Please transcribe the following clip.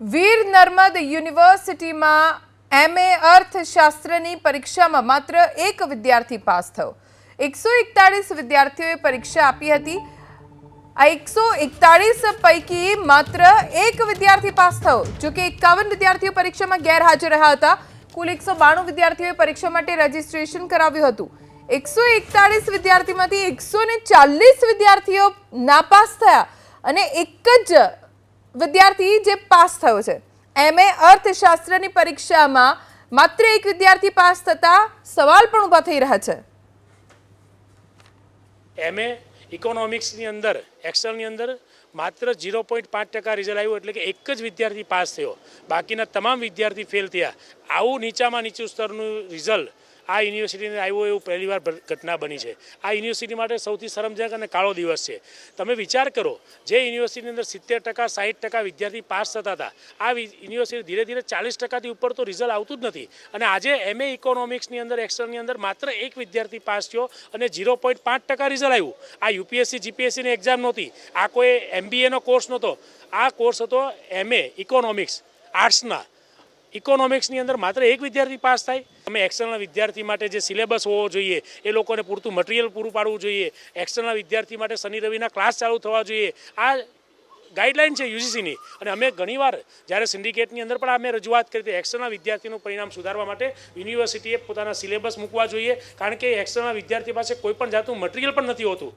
વીર નર્મદ યુનિવર્સિટીમાં એમએ અર્થશાસ્ત્રની પરીક્ષામાં માત્ર એક વિદ્યાર્થી પાસ થયો. એકસો એકતાળીસ વિદ્યાર્થીઓએ પરીક્ષા આપી હતી. આ એકસો એકતાળીસ પૈકી માત્ર એક વિદ્યાર્થી પાસ થયો જોકે એકાવન વિદ્યાર્થીઓ પરીક્ષામાં ગેરહાજર રહ્યા હતા. કુલ એકસો બાણું વિદ્યાર્થીઓએ પરીક્ષા માટે રજીસ્ટ્રેશન કરાવ્યું હતું. એકસો એકતાળીસ વિદ્યાર્થીમાંથી એકસો ચાલીસ વિદ્યાર્થીઓ નાપાસ થયા અને એક જ વિદ્યાર્થી જે પાસ થયો છે. એમએ અર્થશાસ્ત્રની પરીક્ષામાં માત્ર એક વિદ્યાર્થી પાસ થતા સવાલ પણ ઊભા થઈ રહ્યા છે. એમએ ઇકોનોમિક્સની અંદર, એક્સલની અંદર માત્ર ઝીરો પોઈન્ટ પાંચ ટકા રિઝલ્ટ આવ્યું એટલે કે એક જ વિદ્યાર્થી પાસ થયો. બાકીના તમામ વિદ્યાર્થી ફેલ થયા. આવું નીચામાં નીચું સ્તરનું રિઝલ્ટ આ યુનિવર્સિટીને આવ્યું એવું પહેલીવાર ઘટના બની છે. આ યુનિવર્સિટી માટે સૌથી શરમજનક અને કાળો દિવસ છે. તમે વિચાર કરો, જે યુનિવર્સિટીની અંદર સિત્તેર ટકા સાઠ ટકા વિદ્યાર્થી પાસ થતા હતા, આ યુનિવર્સિટી ધીરે ધીરે ચાલીસ ટકાથી ઉપર તો રિઝલ્ટ આવતું જ નથી. અને આજે એમએ ઇકોનોમિક્સની અંદર એક્સટર્નની અંદર માત્ર એક વિદ્યાર્થી પાસ થયો અને ઝીરો પોઈન્ટ પાંચ ટકા રિઝલ્ટ આવ્યું. આ યુપીએસસી જીપીએસસીની એક્ઝામ નહોતી. આ કોઈ એમબીએનો કોર્સ નહોતો. આ કોર્સ હતો એમએ ઇકોનોમિક્સ આર્ટ્સના ઇકોનોમિક્સની અંદર માત્ર એક વિદ્યાર્થી પાસ થાય. અમે એક્સટર્નલ વિદ્યાર્થી માટે જે સિલેબસ હોવો જોઈએ, એ લોકોને પૂરતું મટીરિયલ પૂરું પાડવું જોઈએ. એક્સટર્નલ વિદ્યાર્થી માટે શનિ રવિના ક્લાસ ચાલુ થવા જોઈએ. આ ગાઈડલાઇન છે યુજીસીની અને અમે ઘણીવાર જ્યારે સિન્ડિકેટની અંદર પણ અમે રજૂઆત કરી હતી એક્સટર્નલ વિદ્યાર્થીનું પરિણામ સુધારવા માટે યુનિવર્સિટીએ પોતાના સિલેબસ મૂકવા જોઈએ. કારણ કે એક્સટર્નલ વિદ્યાર્થી પાસે કોઈ પણ જાતનું મટીરિયલ પણ નથી હોતું.